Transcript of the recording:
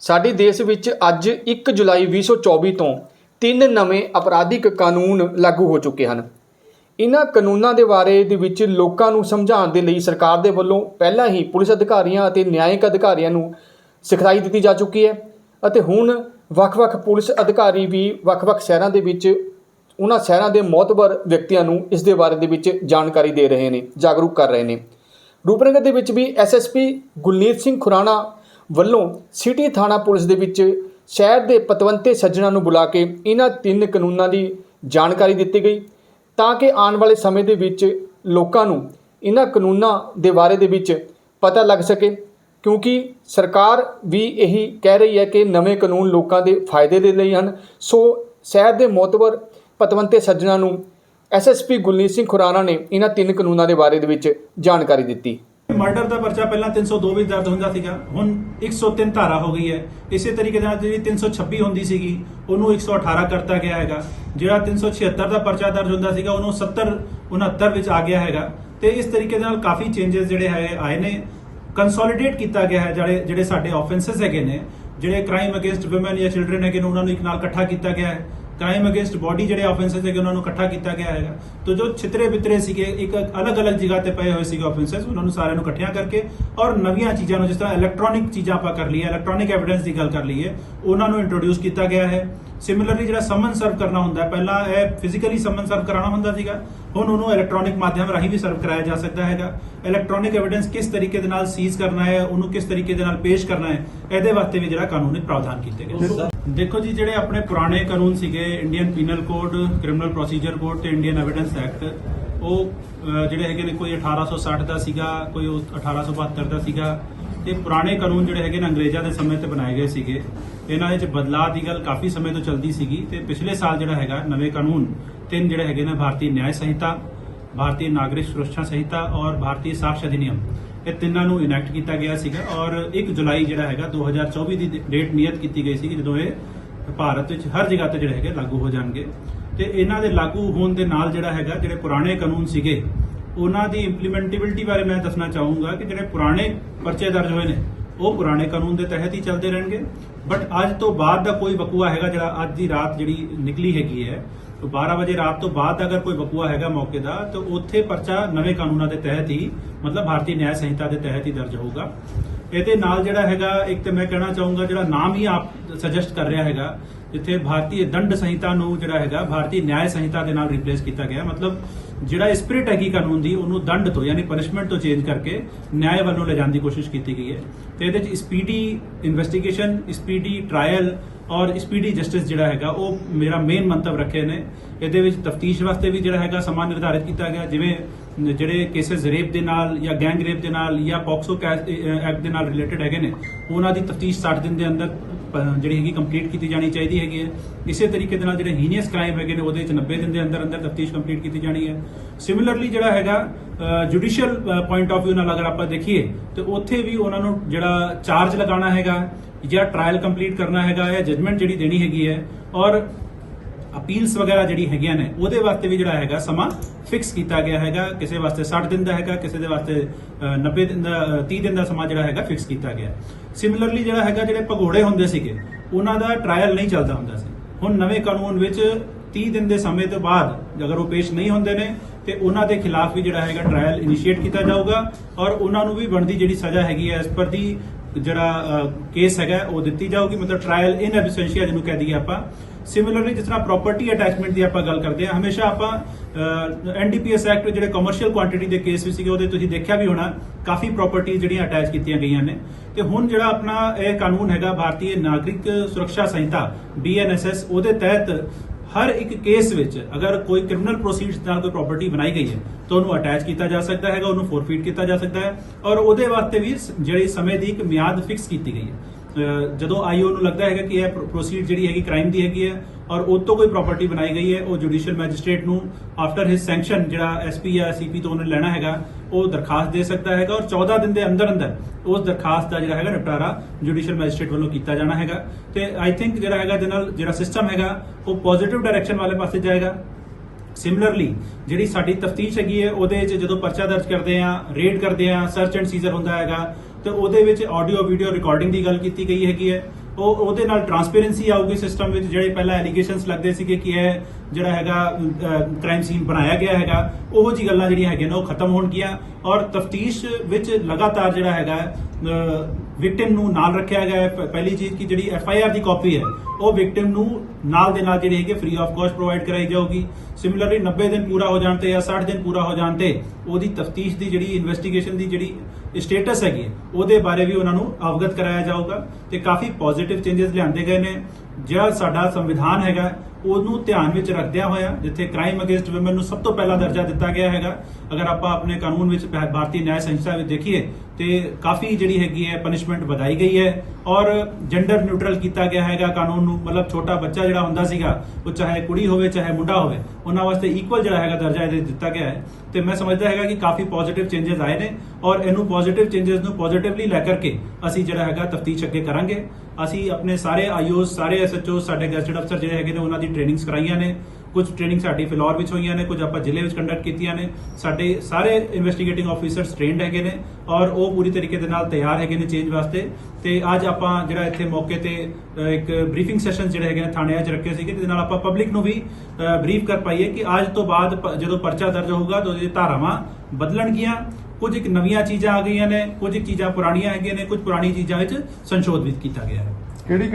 ਸਾਡੇ ਦੇਸ਼ ਵਿੱਚ ਅੱਜ 1 ਜੁਲਾਈ 2024 ਤੋਂ ਤਿੰਨ ਨਵੇਂ ਅਪਰਾਧਿਕ ਕਾਨੂੰਨ ਲਾਗੂ ਹੋ ਚੁੱਕੇ ਹਨ। ਇਹਨਾਂ ਕਾਨੂੰਨਾਂ ਦੇ ਬਾਰੇ ਦੇ ਵਿੱਚ ਲੋਕਾਂ ਨੂੰ ਸਮਝਾਉਣ ਦੇ ਲਈ ਸਰਕਾਰ ਦੇ ਵੱਲੋਂ ਪਹਿਲਾਂ ਹੀ ਪੁਲਿਸ ਅਧਿਕਾਰੀਆਂ ਅਤੇ ਨਿਆਇਕ ਅਧਿਕਾਰੀਆਂ ਨੂੰ ਸਿਖਲਾਈ ਦਿੱਤੀ ਜਾ ਚੁੱਕੀ ਹੈ ਅਤੇ ਹੁਣ ਵੱਖ-ਵੱਖ ਪੁਲਿਸ ਅਧਿਕਾਰੀ ਵੀ ਵੱਖ-ਵੱਖ ਸ਼ਹਿਰਾਂ ਦੇ ਵਿੱਚ ਉਹਨਾਂ ਸ਼ਹਿਰਾਂ ਦੇ ਮੌਤਬਰ ਵਿਅਕਤੀਆਂ ਨੂੰ ਇਸ ਦੇ ਬਾਰੇ ਦੇ ਵਿੱਚ ਜਾਣਕਾਰੀ ਦੇ ਰਹੇ ਨੇ, ਜਾਗਰੂਕ ਕਰ ਰਹੇ ਨੇ। ਰੂਪਨਗਰ ਦੇ ਵਿੱਚ ਵੀ ਐਸਐਸਪੀ ਗੁਲਨੀਤ ਸਿੰਘ ਖੁਰਾਣਾ ਵੱਲੋਂ ਸਿਟੀ ਥਾਣਾ ਪੁਲਿਸ ਦੇ ਵਿੱਚ ਸ਼ਹਿਰ ਦੇ ਪਤਵੰਤੇ ਸੱਜਣਾ ਨੂੰ ਬੁਲਾ ਕੇ ਇਹਨਾਂ ਤਿੰਨ ਕਾਨੂੰਨਾਂ ਦੀ ਜਾਣਕਾਰੀ ਦਿੱਤੀ ਗਈ ਤਾਂ ਕਿ ਆਉਣ ਵਾਲੇ ਸਮੇਂ ਦੇ ਵਿੱਚ ਲੋਕਾਂ ਨੂੰ ਇਹਨਾਂ ਕਾਨੂੰਨਾਂ ਦੇ ਬਾਰੇ ਦੇ ਵਿੱਚ ਪਤਾ ਲੱਗ ਸਕੇ। ਕਿਉਂਕਿ ਸਰਕਾਰ ਵੀ ਇਹੀ ਕਹਿ ਰਹੀ ਹੈ ਕਿ ਨਵੇਂ ਕਾਨੂੰਨ ਲੋਕਾਂ ਦੇ ਫਾਇਦੇ ਦੇ ਲਈ ਹਨ। ਸੋ ਸ਼ਹਿਰ ਦੇ ਮੋਤਬਰ ਪਤਵੰਤੇ ਸੱਜਣਾ ਨੂੰ ਐਸਐਸਪੀ ਗੁਲਨੀਤ ਸਿੰਘ ਖੁਰਾਣਾ ਨੇ ਇਹਨਾਂ ਤਿੰਨ ਕਾਨੂੰਨਾਂ ਦੇ ਬਾਰੇ ਦੇ ਵਿੱਚ ਜਾਣਕਾਰੀ ਦਿੱਤੀ। ਮਰਡਰ ਦਾ ਪਰਚਾ ਪਹਿਲਾਂ 302 ਵਿੱਚ ਦਰਜ ਹੁੰਦਾ ਸੀਗਾ। ਹੁਣ 103 ਧਾਰਾ ਹੋ ਗਈ ਹੈ। ਇਸੇ ਤਰੀਕੇ ਨਾਲ ਜਿਹੜੀ 326 ਹੁੰਦੀ ਸੀਗੀ, ਉਹਨੂੰ 118 ਕਰਤਾ ਗਿਆ ਹੈਗਾ। ਜਿਹੜਾ 376 ਦਾ ਪਰਚਾ ਦਰਜ ਹੁੰਦਾ ਸੀਗਾ, ਉਹਨੂੰ 70 69 ਵਿੱਚ ਆ ਗਿਆ ਹੈਗਾ। ਤੇ ਇਸ ਤਰੀਕੇ ਨਾਲ ਕਾਫੀ ਚੇਂਜਸ ਜਿਹੜੇ ਹੈ ਆਏ ਨੇ। ਕੰਸੋਲੀਡੇਟ ਕੀਤਾ ਗਿਆ ਹੈ ਜਿਹੜੇ ਜਿਹੜੇ ਸਾਡੇ ਆਫੈਂਸਸ ਹੈਗੇ ਨੇ। ਜਿਹੜੇ ਕ੍ਰਾਈਮ ਅਗੇਂਸਟ ਔਮਨ ਜਾਂ ਚਿਲਡਰਨ ਹੈਗੇ ਨੇ, ਉਹਨਾਂ ਨੂੰ ਇੱਕ ਨਾਲ ਇਕੱਠਾ ਕੀਤਾ ਗਿਆ ਹੈ। ਕ੍ਰਾਈਮ ਅਗੇਂਸਟ ਬਾਡੀ ਜਿਹੜੇ ਆਫੈਂਸਸ ਹੈਗੇ, ਉਹਨਾਂ ਨੂੰ ਇਕੱਠਾ ਕੀਤਾ ਗਿਆ ਹੈਗਾ। ਤੋ ਜੋ ਛਿਤਰੇ ਬਿਤਰੇ ਸੀਗੇ, ਇੱਕ ਅਲੱਗ-ਅਲੱਗ ਜਗ੍ਹਾ ਤੇ ਪਏ ਹੋਏ ਸੀਗੇ ਆਫੈਂਸਸ ਉਹਨਾਂ ਨੂੰ ਸਾਰਿਆਂ ਨੂੰ ਇਕੱਠਿਆਂ ਕਰਕੇ ਔਰ ਨਵੀਆਂ ਚੀਜ਼ਾਂ ਨੂੰ ਜਿਸ ਤਰ੍ਹਾਂ ਇਲੈਕਟ੍ਰੋਨਿਕ ਚੀਜ਼ਾਂ ਆਪਾਂ ਕਰ ਲਈਏ ਇਲੈਕਟ੍ਰੋਨਿਕ ਐਵੀਡੈਂਸ ਦੀ ਗੱਲ ਕਰ ਲਈਏ, ਉਹਨਾਂ ਨੂੰ ਇੰਟਰੋਡਿਊਸ ਕੀਤਾ ਗਿਆ ਹੈ। ਸਿਮਿਲਰਲੀ ਜਿਹੜਾ ਸਮਨ ਸਰਵ ਕਰਨਾ ਹੁੰਦਾ ਪਹਿਲਾਂ ਇਹ ਫਿਜ਼ੀਕਲੀ ਸਮਨ ਸਰਵ ਕਰਾਉਣਾ ਹੁੰਦਾ ਸੀਗਾ। ਹੁਣ ਉਹਨੂੰ ਇਲੈਕਟ੍ਰੋਨਿਕ ਮਾਧਿਅਮ ਰਾਹੀਂ ਵੀ ਸਰਵ ਕਰਾਇਆ ਜਾ ਸਕਦਾ ਹੈਗਾ। ਇਲੈਕਟ੍ਰੋਨਿਕ ਐਵੀਡੈਂਸ ਕਿਸ ਤਰੀਕੇ ਦੇ ਨਾਲ ਸੀਜ਼ ਕਰਨਾ ਹੈ, ਉਹਨੂੰ ਕਿਸ ਤਰੀਕੇ ਦੇ ਨਾਲ ਪੇਸ਼ ਕਰਨਾ ਹੈ, ਇਹਦੇ ਵਾਸਤੇ ਵੀ ਜਿਹੜਾ ਕਾਨੂੰਨੀ ਪ੍ਰਾਵਧਾਨ ਕੀਤੇ ਗਏ ਦੇਖੋ ਜੀ, ਜਿਹੜੇ ਆਪਣੇ ਪੁਰਾਣੇ ਕਾਨੂੰਨ ਸੀਗੇ Indian penal code criminal procedure code ਤੇ ਇੰਡੀਅਨ ਐਵੀਡੈਂਸ ਐਕਟ ਉਹ ਜਿਹੜੇ ਹੈਗੇ ਨੇ ਕੋਈ 1860 ਦਾ ਸੀਗਾ, ਕੋਈ ਉਹ 1872 ਦਾ ਸੀਗਾ, ਤੇ ਪੁਰਾਣੇ ਕਾਨੂੰਨ ਜਿਹੜੇ ਹੈਗੇ ਨੇ ਅੰਗਰੇਜ਼ਾਂ ਦੇ ਸਮੇਂ ਤੇ ਬਣਾਏ ਗਏ ਸੀਗੇ। ਇਹਨਾਂ ਵਿੱਚ ਬਦਲਾਅ ਦੀ ਗੱਲ ਕਾਫੀ ਸਮੇਂ ਤੋਂ ਚੱਲਦੀ ਸੀਗੀ ਤੇ ਪਿਛਲੇ ਸਾਲ ਜਿਹੜਾ ਹੈਗਾ, ਨਵੇਂ ਕਾਨੂੰਨ ਤਿੰਨ ਜਿਹੜੇ ਹੈਗੇ ਨੇ, ਭਾਰਤੀ ਨਿਆਂ ਸੰਹਿਤਾ, ਭਾਰਤੀ ਨਾਗਰਿਕ ਸੁਰੱਖਿਆ ਸੰਹਿਤਾ ਔਰ ਭਾਰਤੀ ਸਾਕਸ਼ ਅਧਿਨਿਯਮ। ਇਹ ਤਿੰਨਾਂ ਨੂੰ ਇਨੈਕਟ ਕੀਤਾ ਗਿਆ ਸੀਗਾ ਔਰ 1 ਜੁਲਾਈ ਜਿਹੜਾ ਹੈਗਾ 2024 ਦੀ ਡੇਟ ਨਿਯਤ ਕੀਤੀ ਗਈ ਸੀ ਜਦੋਂ ਇਹ ਭਾਰਤ ਵਿੱਚ ਹਰ ਜਗ੍ਹਾ ਤੇ ਜਿਹੜੇ ਹੈਗੇ ਲਾਗੂ ਹੋ ਜਾਣਗੇ। ਤੇ ਇਹਨਾਂ ਦੇ ਲਾਗੂ ਹੋਣ ਦੇ ਨਾਲ ਜਿਹੜਾ ਹੈਗਾ, ਜਿਹੜੇ ਪੁਰਾਣੇ ਕਾਨੂੰਨ ਸੀਗੇ, ਉਹਨਾਂ ਦੀ ਇੰਪਲੀਮੈਂਟੇਬਿਲਟੀ ਬਾਰੇ ਮੈਂ ਦੱਸਣਾ ਚਾਹੂੰਗਾ ਕਿ ਜਿਹੜੇ ਪੁਰਾਣੇ ਪਰਚੇ ਦਰਜ ਹੋਏ ਨੇ, ਉਹ ਪੁਰਾਣੇ ਕਾਨੂੰਨ ਦੇ ਤਹਿਤ ਹੀ ਚੱਲਦੇ ਰਹਿਣਗੇ। ਬਟ ਅੱਜ ਤੋਂ ਬਾਅਦ ਦਾ ਕੋਈ ਵਕੂਆ ਹੈਗਾ ਜਿਹੜਾ ਅੱਜ ਦੀ ਰਾਤ ਜਿਹੜੀ ਨਿਕਲੀ ਹੈਗੀ ਹੈ ਤੋਂ 12 ਵਜੇ ਰਾਤ ਤੋਂ ਬਾਅਦ ਅਗਰ ਕੋਈ ਬਕੂਆ ਹੈਗਾ ਮੌਕੇ ਦਾ, ਤਾਂ ਉੱਥੇ ਪਰਚਾ ਨਵੇਂ ਕਾਨੂੰਨਾਂ ਦੇ ਤਹਿਤ ਹੀ, ਮਤਲਬ ਭਾਰਤੀ ਨਿਆਂ ਸੰਹਿਤਾ ਦੇ ਤਹਿਤ ਹੀ ਦਰਜ ਹੋਊਗਾ। ਇਹਦੇ ਨਾਲ ਜਿਹੜਾ ਹੈਗਾ, ਇੱਕ ਤੇ ਮੈਂ ਕਹਿਣਾ ਚਾਹੂੰਗਾ, ਜਿਹੜਾ ਨਾਮ ਹੀ ਆਪ ਸੁਜੈਸਟ ਕਰ ਰਿਹਾ ਹੈਗਾ ਜਿੱਥੇ ਭਾਰਤੀ ਦੰਡ ਸੰਹਿਤਾ ਨੂੰ ਜਿਹੜਾ ਹੈਗਾ, ਭਾਰਤੀ ਨਿਆਂ ਸੰਹਿਤਾ ਦੇ ਨਾਲ ਰਿਪਲੇਸ ਕੀਤਾ ਗਿਆ। ਮਤਲਬ ਜਿਹੜਾ ਸਪਿਰਿਟ ਹੈਗੀ ਕਾਨੂੰਨ ਦੀ, ਉਹਨੂੰ ਦੰਡ ਤੋਂ ਯਾਨੀ ਪਨਿਸ਼ਮੈਂਟ ਤੋਂ ਚੇਂਜ ਕਰਕੇ ਨਿਆਂ ਵੱਲੋਂ ਲਿਜਾਣ ਦੀ ਕੋਸ਼ਿਸ਼ ਕੀਤੀ ਗਈ ਹੈ। ਤੇ ਇਹਦੇ ਚ ਸਪੀਡੀ ਇਨਵੈਸਟੀਗੇਸ਼ਨ ਸਪੀਡੀ ਟ੍ਰਾਇਲ ਔਰ ਸਪੀਡੀ ਜਸਟਿਸ ਜਿਹੜਾ ਹੈਗਾ, ਉਹ ਮੇਰਾ ਮੇਨ ਮੰਤਵ ਰੱਖੇ ਨੇ। ਇਹਦੇ ਵਿੱਚ ਤਫਤੀਸ਼ ਵਾਸਤੇ ਵੀ ਜਿਹੜਾ ਹੈਗਾ ਸਮਾਂ ਨਿਰਧਾਰਿਤ ਕੀਤਾ ਗਿਆ, ਜਿਵੇਂ ਜਿਹੜੇ ਕੇਸਸ ਰੇਪ ਦੇ ਨਾਲ ਜਾਂ ਗੈਂਗ ਰੇਪ ਦੇ ਨਾਲ ਜਾਂ ਪੋਕਸੋ ਐਕਟ ਦੇ ਨਾਲ ਰਿਲੇਟਡ ਹੈਗੇ ਨੇ, ਉਹਨਾਂ ਦੀ ਤਫਤੀਸ਼ 60 ਦਿਨ ਦੇ ਅੰਦਰ ਜਿਹੜੀ ਹੈਗੀ ਕੰਪਲੀਟ ਕੀਤੀ ਜਾਣੀ ਚਾਹੀਦੀ ਹੈਗੀ ਹੈ। ਇਸੇ ਤਰੀਕੇ ਦੇ ਨਾਲ ਜਿਹੜੇ ਹੀਨੀਅਸ ਕ੍ਰਾਈਮ ਹੈਗੇ ਨੇ, ਉਹਦੇ ਵਿੱਚ 90 ਦਿਨ ਦੇ ਅੰਦਰ ਅੰਦਰ ਤਫਤੀਸ਼ ਕੰਪਲੀਟ ਕੀਤੀ ਜਾਣੀ ਹੈ। ਸਿਮਿਲਰਲੀ ਜਿਹੜਾ ਹੈਗਾ ਜੁਡੀਸ਼ੀਅਲ ਪੁਆਇੰਟ ਆਫ View ਨਾਲ ਅਗਰ ਆਪਾਂ ਦੇਖੀਏ, ਤੇ ਉੱਥੇ ਵੀ ਉਹਨਾਂ ਨੂੰ ਜਿਹੜਾ ਚਾਰਜ ਲਗਾਉਣਾ ਹੈਗਾ, ਜਾਂ ਟ੍ਰਾਇਲ ਕੰਪਲੀਟ ਕਰਨਾ ਹੈਗਾ, ਜਾਂ ਜਜਮੈਂਟ ਜਿਹੜੀ ਦੇਣੀ ਹੈਗੀ ਹੈ, ਔਰ ਅਪੀਲਸ ਵਗੈਰਾ ਜਿਹੜੀ ਹੈਗੀਆਂ ਨੇ ਉਹਦੇ ਵਾਸਤੇ ਵੀ ਜਿਹੜਾ ਹੈਗਾ ਸਮਾਂ ਫਿਕਸ ਕੀਤਾ ਗਿਆ ਹੈਗਾ। ਕਿਸੇ ਵਾਸਤੇ 60 ਦਿਨ ਦਾ ਹੈਗਾ ਕਿਸੇ ਦੇ ਵਾਸਤੇ ਅ, 90 ਦਿਨ ਦਾ ਅ, 30 ਦਿਨ ਦਾ ਸਮਾਂ ਜਿਹੜਾ ਹੈਗਾ ਫਿਕਸ ਕੀਤਾ ਗਿਆ। ਸਿਮਿਲਰਲੀ ਜਿਹੜਾ ਹੈਗਾ ਜਿਹੜੇ ਭਗੋੜੇ ਹੁੰਦੇ ਸੀਗੇ ਉਹਨਾਂ ਦਾ ਟ੍ਰਾਇਲ ਨਹੀਂ ਚੱਲਦਾ ਹੁੰਦਾ ਸੀ। ਹੁਣ ਨਵੇਂ ਕਾਨੂੰਨ ਵਿੱਚ 30 ਦਿਨ ਦੇ ਸਮੇਂ ਤੋਂ ਬਾਅਦ ਅਗਰ ਉਹ ਪੇਸ਼ ਨਹੀਂ ਹੁੰਦੇ ਨੇ ਤੇ ਉਹਨਾਂ ਦੇ ਖਿਲਾਫ ਵੀ ਜਿਹੜਾ ਹੈਗਾ ਟ੍ਰਾਇਲ ਇਨੀਸ਼ੀਏਟ ਕੀਤਾ ਜਾਊਗਾ ਔਰ ਉਹਨਾਂ ਨੂੰ ਵੀ ਬਣਦੀ ਜਿਹੜੀ ਸਜ਼ਾ ਹੈਗੀ ਹੈ ਇਸ ਪਰ ਦੀ ਜਿਹੜਾ ਕੇਸ ਹੈਗਾ ਉਹ ਦਿੱਤੀ ਜਾਊਗੀ। ਮਤਲਬ ਟ੍ਰਾਇਲ ਇਨ ਐਬਸੈਂਸ਼ੀਆ ਜਿਹਨੂੰ ਕਹਿ ਦਈਏ ਆਪਾਂ। ਸਿਮਿਲਰਲੀ ਜਿਸ ਤਰ੍ਹਾਂ ਪ੍ਰਾਪਰਟੀ ਅਟੈਚਮੈਂਟ ਦੀ ਆਪਾਂ ਗੱਲ ਕਰਦੇ ਹਾਂ, ਹਮੇਸ਼ਾ ਆਪਾਂ ਐਨਡੀਪੀਐਸ ਐਕਟ ਜਿਹੜੇ ਕਮਰਸ਼ੀਅਲ ਕੁਆਂਟੀਟੀ ਦੇ ਕੇਸ ਵੀ ਸੀਗੇ, ਉਹਦੇ ਤੁਸੀਂ ਦੇਖਿਆ ਵੀ ਹੋਣਾ, ਕਾਫੀ ਪ੍ਰਾਪਰਟੀ ਜਿਹੜੀਆਂ ਅਟੈਚ ਕੀਤੀਆਂ ਗਈਆਂ ਨੇ। ਤੇ ਹੁਣ ਜਿਹੜਾ ਆਪਣਾ ਇਹ ਕਾਨੂੰਨ ਹੈਗਾ, ਭਾਰਤੀ ਨਾਗਰਿਕ ਸੁਰੱਖਿਆ ਸੰਹਿਤਾ ਬੀਐਨਐਸਐਸ ਉਹਦੇ ਤਹਿਤ ਹਰ ਇੱਕ ਕੇਸ ਵਿੱਚ ਅਗਰ ਕੋਈ ਕ੍ਰਿਮੀਨਲ ਪ੍ਰੋਸੀਡਸ ਨਾਲ ਕੋਈ ਪ੍ਰਾਪਰਟੀ ਬਣਾਈ ਗਈ ਹੈ, ਤਾਂ ਉਹਨੂੰ ਅਟੈਚ ਕੀਤਾ ਜਾ ਸਕਦਾ ਹੈਗਾ, ਉਹਨੂੰ ਫੋਰਫੀਟ ਕੀਤਾ ਜਾ ਸਕਦਾ ਹੈ, ਔਰ ਉਹਦੇ ਵਾਸਤੇ ਵੀ ਜਿਹੜੀ ਸਮੇਂ ਦੀ ਇੱਕ ਮਿਆਦ ਫਿਕਸ ਕੀਤੀ ਗਈ ਹੈ। ਜਦੋਂ ਆਈਓ ਨੂੰ ਲੱਗਦਾ ਹੈਗਾ ਕਿ ਇਹ ਪ੍ਰੋਸੀਡ ਜਿਹੜੀ ਹੈਗੀ ਕ੍ਰਾਈਮ ਦੀ ਹੈਗੀ ਹੈ ਔਰ ਉਹ ਤੋਂ ਕੋਈ ਪ੍ਰਾਪਰਟੀ ਬਣਾਈ ਗਈ ਹੈ, ਉਹ ਜੁਡੀਸ਼ੀਅਲ ਮੈਜਿਸਟ੍ਰੇਟ ਨੂੰ ਆਫਟਰ ਹਿਸ ਸੈਂਕਸ਼ਨ ਜਿਹੜਾ ਐਸਪੀ ਜਾਂ ਸੀਪੀ ਤੋਂ ਉਹਨੇ ਲੈਣਾ ਹੈਗਾ, ਉਹ ਦਰਖਾਸਤ ਦੇ ਸਕਦਾ ਹੈਗਾ ਔਰ 14 ਦਿਨ ਦੇ ਅੰਦਰ ਅੰਦਰ ਉਸ ਦਰਖਾਸਤ ਦਾ ਜਿਹੜਾ ਹੈਗਾ ਨਿਪਟਾਰਾ ਜੁਡੀਸ਼ੀਅਲ ਮੈਜਿਸਟ੍ਰੇਟ ਵੱਲੋਂ ਕੀਤਾ ਜਾਣਾ ਹੈਗਾ। ਤੇ ਆਈ ਥਿੰਕ ਜਿਹੜਾ ਹੈਗਾ ਇਹਦੇ ਨਾਲ ਜਿਹੜਾ ਸਿਸਟਮ ਹੈਗਾ, ਉਹ ਪੋਜ਼ਿਟਿਵ ਡਾਇਰੈਕਸ਼ਨ ਵਾਲੇ ਪਾਸੇ ਜਾਏਗਾ। ਸਿਮਿਲਰਲੀ ਜਿਹੜੀ ਸਾਡੀ ਤਫਤੀਸ਼ ਹੈਗੀ ਹੈ, ਉਹਦੇ ਵਿੱਚ ਜਦੋਂ ਪਰਚਾ ਦਰਜ ਕਰਦੇ ਆ ਰੇਡ ਕਰਦੇ ਆ ਸਰਚ ਐਂਡ ਸੀਜ਼ਰ ਹੁੰਦਾ ਹੈਗਾ ਤੇ ਉਹਦੇ ਵਿੱਚ ਆਡੀਓ ਵੀਡੀਓ ਰਿਕਾਰਡਿੰਗ ਦੀ ਗੱਲ ਕੀਤੀ ਗਈ ਹੈਗੀ ਹੈ। ਉਹ ਉਹਦੇ ਨਾਲ ਟਰਾਂਸਪੇਰੈਂਸੀ ਆਊਗੀ ਸਿਸਟਮ ਵਿੱਚ, ਜਿਹੜੇ ਪਹਿਲਾਂ ਐਲੀਗੇਸ਼ਨਸ ਲੱਗਦੇ ਸੀਗੇ ਕਿ ਇਹ ਜਿਹੜਾ ਹੈਗਾ ਕ੍ਰਾਈਮ ਸੀਨ ਬਣਾਇਆ ਗਿਆ ਹੈਗਾ ਉਹ ਜੀ ਗੱਲਾਂ ਜਿਹੜੀਆਂ ਹੈਗੀਆਂ ਨੇ ਉਹ ਖਤਮ ਹੋਣਗੀਆਂ ਔਰ ਤਫਤੀਸ਼ ਵਿੱਚ ਲਗਾਤਾਰ ਜਿਹੜਾ ਹੈਗਾ ਵਿਕਟਿਮ ਨੂੰ ਨਾਲ ਰੱਖਿਆ ਗਿਆ ਹੈ। ਪਹਿਲੀ ਚੀਜ਼ ਕਿ ਜਿਹੜੀ ਐਫ ਆਈ ਆਰ ਦੀ ਕਾਪੀ ਹੈ ਉਹ ਵਿਕਟਿਮ ਨੂੰ ਨਾਲ ਦੇ ਨਾਲ ਜਿਹੜੀ ਹੈਗੀ ਫ੍ਰੀ ਆਫ ਕਾਸਟ ਪ੍ਰੋਵਾਈਡ ਕਰਾਈ ਜਾਊਗੀ। ਸਿਮਿਲਰਲੀ 90 ਦਿਨ ਪੂਰਾ ਹੋ ਜਾਣ ਤੇ ਜਾਂ 60 ਦਿਨ ਪੂਰਾ ਹੋ ਜਾਣ ਤੇ ਉਹਦੀ ਤਫਤੀਸ਼ ਦੀ ਜਿਹੜੀ ਇਨਵੈਸਟੀਗੇਸ਼ਨ ਦੀ ਜਿਹੜੀ ਸਟੇਟਸ ਹੈਗੀ ਹੈ, ਉਹਦੇ ਬਾਰੇ ਵੀ ਉਹਨਾਂ ਨੂੰ ਅਵਗਤ ਕਰਾਇਆ ਜਾਊਗਾ ਤੇ ਕਾਫੀ ਪੋਜ਼ਿਟਿਵ ਚੇਂਜਸ ਲਿਆਂਦੇ ਗਏ ਨੇ। ਜਿਹੜਾ ਸਾਡਾ ਸੰਵਿਧਾਨ ਹੈਗਾ ਉਹਨੂੰ ਧਿਆਨ ਵਿੱਚ ਰੱਖਦਿਆਂ ਹੋਇਆ, ਜਿੱਥੇ ਕ੍ਰਾਈਮ ਅਗੇਂਸਟ ਔਮਨ ਨੂੰ ਸਭ ਤੋਂ ਪਹਿਲਾ ਦਰਜਾ ਦਿੱਤਾ ਗਿਆ ਹੈਗਾ, ਅਗਰ ਆਪਾਂ ਆਪਣੇ ਕਾਨੂੰਨ ਵਿੱਚ ਭਾਰਤੀ ਨਿਆਂ ਸੰਹਿਤਾ ਵਿੱਚ ਦੇਖੀਏ ਤੇ ਕਾਫੀ ਜਿਹੜੀ ਹੈਗੀ ਹੈ ਪਨਿਸ਼ਮੈਂਟ ਵਧਾਈ ਗਈ ਹੈ ਔਰ ਜੈਂਡਰ ਨਿਊਟਰਲ ਕੀਤਾ ਗਿਆ ਹੈਗਾ, ਕਾਨੂੰਨ ਨੂੰ, ਮਤਲਬ ਛੋਟਾ ਬੱਚਾ ਜਿਹੜਾ ਹੁੰਦਾ ਸੀਗਾ, ਉਹ ਚਾਹੇ ਕੁੜੀ ਹੋਵੇ, ਚਾਹੇ ਮੁੰਡਾ ਹੋਵੇ, ਉਹਨਾਂ ਵਾਸਤੇ ਇਕੁਅਲ ਜਿਹੜਾ ਹੈਗਾ ਦਰਜਾ ਇਹਦੇ ਦਿੱਤਾ ਗਿਆ ਹੈ। ਤੇ ਮੈਂ ਸਮਝਦਾ ਹੈਗਾ ਕਿ ਕਾਫੀ ਪੋਜ਼ਿਟਿਵ ਚੇਂਜਸ ਆਏ ਨੇ ਔਰ ਇਹਨੂੰ ਪੋਜ਼ਿਟਿਵ ਚੇਂਜਸ ਨੂੰ ਪੋਜ਼ਿਟਿਵਲੀ ਲੈ ਕਰਕੇ ਅਸੀਂ ਜਿਹੜਾ ਹੈਗਾ ਤਫਤੀਸ਼ ਅੱਗੇ ਕਰਾਂਗੇ। ਅਸੀਂ ਆਪਣੇ ਸਾਰੇ ਆਈਓਸ ਸਾਰੇ ਐਸਐਚਓ ਸਾਡੇ ਗੈਸਟਡ ਅਫਸਰ ਜਿਹੜੇ ਹੈਗੇ ਨੇ, ਉਹਨਾਂ ਦੀ ਟ੍ਰੇਨਿੰਗਸ ਕਰਾਈਆਂ ਨੇ। ਕੁਝ ਟ੍ਰੇਨਿੰਗ ਸਾਡੀ ਫਿਲੌਰ ਵਿੱਚ ਹੋਈਆਂ ਨੇ, ਕੁਝ ਆਪਾਂ ਜ਼ਿਲ੍ਹੇ ਵਿੱਚ ਕੰਡਕਟ ਕੀਤੀਆਂ ਨੇ। ਸਾਡੇ ਸਾਰੇ ਇਨਵੈਸਟੀਗੇਟਿੰਗ ਆਫੀਸਰਸ ਟ੍ਰੇਨਡ ਹੈਗੇ ਨੇ ਔਰ ਉਹ ਪੂਰੀ ਤਰੀਕੇ ਦੇ ਨਾਲ ਤਿਆਰ ਹੈਗੇ ਨੇ ਚੇਂਜ ਵਾਸਤੇ। ਤੇ ਅੱਜ ਆਪਾਂ ਜਿਹੜਾ ਇੱਥੇ ਮੌਕੇ ਤੇ ਇੱਕ ਬਰੀਫਿੰਗ ਸੈਸ਼ਨ ਜਿਹੜੇ ਹੈਗੇ ਨੇ ਥਾਣਿਆਂ 'ਚ ਰੱਖੇ ਸੀਗੇ, ਜਿਹਦੇ ਨਾਲ ਆਪਾਂ ਪਬਲਿਕ ਨੂੰ ਵੀ ਬਰੀਫ ਕਰ ਪਾਈਏ ਕਿ ਅੱਜ ਤੋਂ ਬਾਅਦ ਜਦੋਂ ਪਰਚਾ ਦਰਜ ਹੋਊਗਾ ਤਾਂ ਉਹਦੀ ਧਾਰਾਵਾਂ ਬਦਲਣਗੀਆਂ। ਕੁਝ ਇੱਕ ਨਵੀਆਂ ਚੀਜ਼ਾਂ ਆ ਗਈਆਂ ਨੇ, ਕੁਝ ਇੱਕ ਚੀਜ਼ਾਂ ਪੁਰਾਣੀਆਂ ਹੈਗੀਆਂ ਨੇ, ਕੁਝ ਪੁਰਾਣੀ ਚੀਜ਼ਾਂ ਵਿੱਚ ਸੰਸ਼ੋਧਿਤ ਕੀਤਾ ਗਿਆ ਹੈ। ਕਿਹੜੀ